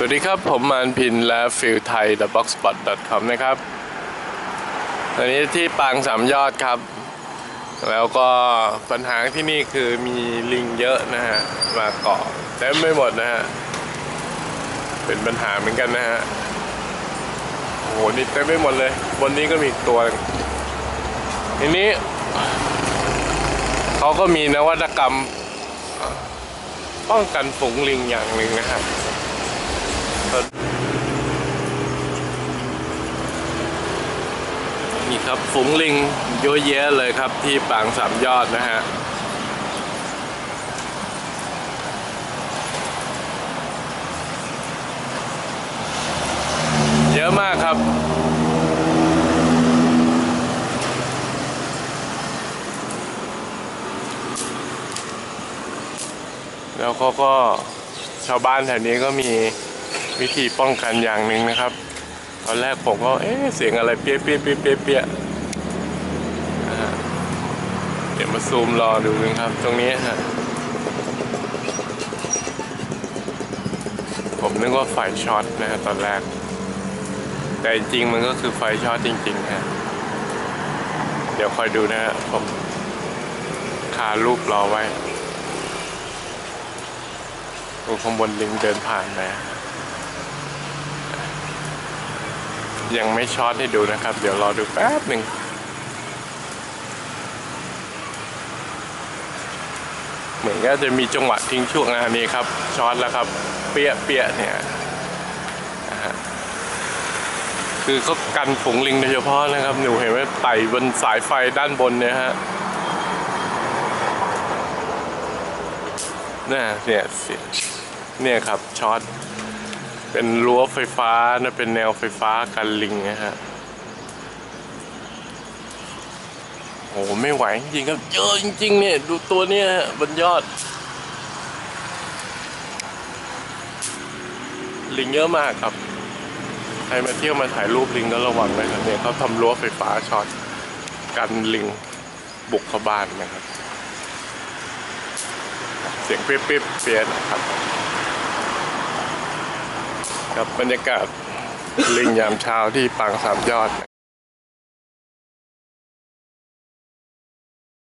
สวัสดีครับ ผมมานพินและฟิลไทย the box spot com นะครับตอนนี้ที่ปางสามยอดครับ แล้วก็ปัญหาที่นี่คือมีลิงเยอะนะฮะ มาเกาะเต็มไม่หมดนะฮะ เป็นปัญหาเหมือนกันนะฮะโอ้โหนี่เต็มไม่หมดเลย บนนี้ก็มีอีกตัวหนึ่งทีนี้เขาก็มีนวัตกรรม ป้องกันฝูงลิงอย่างหนึ่งนะครับ นี่ครับฝูงลิงเยอะแยะเลยครับที่ปางสามยอดนะฮะเยอะมากครับแล้วเขาก็ชาวบ้านแถวนี้ก็มี วิธีป้องกันอย่างหนึ่งนะครับ ตอนแรกผมก็เอ๊ะเสียงอะไรเปี้ยเปี้ยเปี้ยเปี้ยเปี้ยเดี๋ยวมาซูมรอดูนะครับ ตรงนี้ฮะผมนึกว่าไฟช็อตนะฮะตอนแรก แต่จริงมันก็คือไฟช็อตจริงๆฮะเดี๋ยวคอยดูนะฮะผมคารูปรอไว้ดูข้างบนลิงเดินผ่านนะ ยังไม่ช็อตให้ดูนะครับ เดี๋ยวรอดูแป๊บหนึ่งเหมือนก็จะมีจังหวะทิ้งช่วงอันนี้ครับช็อตแล้วครับ เปี้ยเปี้ยเนี่ยคือเขากันฝูงลิงโดยเฉพาะนะครับ หนูเห็นไหมไต่บนสายไฟด้านบนเนี่ยฮะน่ะเนี่ยเสียเนี่ยครับช็อต เป็นรั้วไฟฟ้านะเป็นแนวไฟฟ้ากันลิงนะฮะโอ้ไม่ไหวจริงครับเยอะจริง ๆ เนี่ย ดูตัวเนี้ยฮะบนยอด ลิงเยอะมากครับ ใครมาเที่ยวมาถ่ายรูปลิงก็ระวังนะครับเนี่ยเขาทำรั้วไฟฟ้าช็อตกันลิงบุกเข้าบ้านนะครับ เสียงเปรี้ยๆเปียนะครับ ครับบรรยากาศลิงยามเช้าที่ปางสามยอด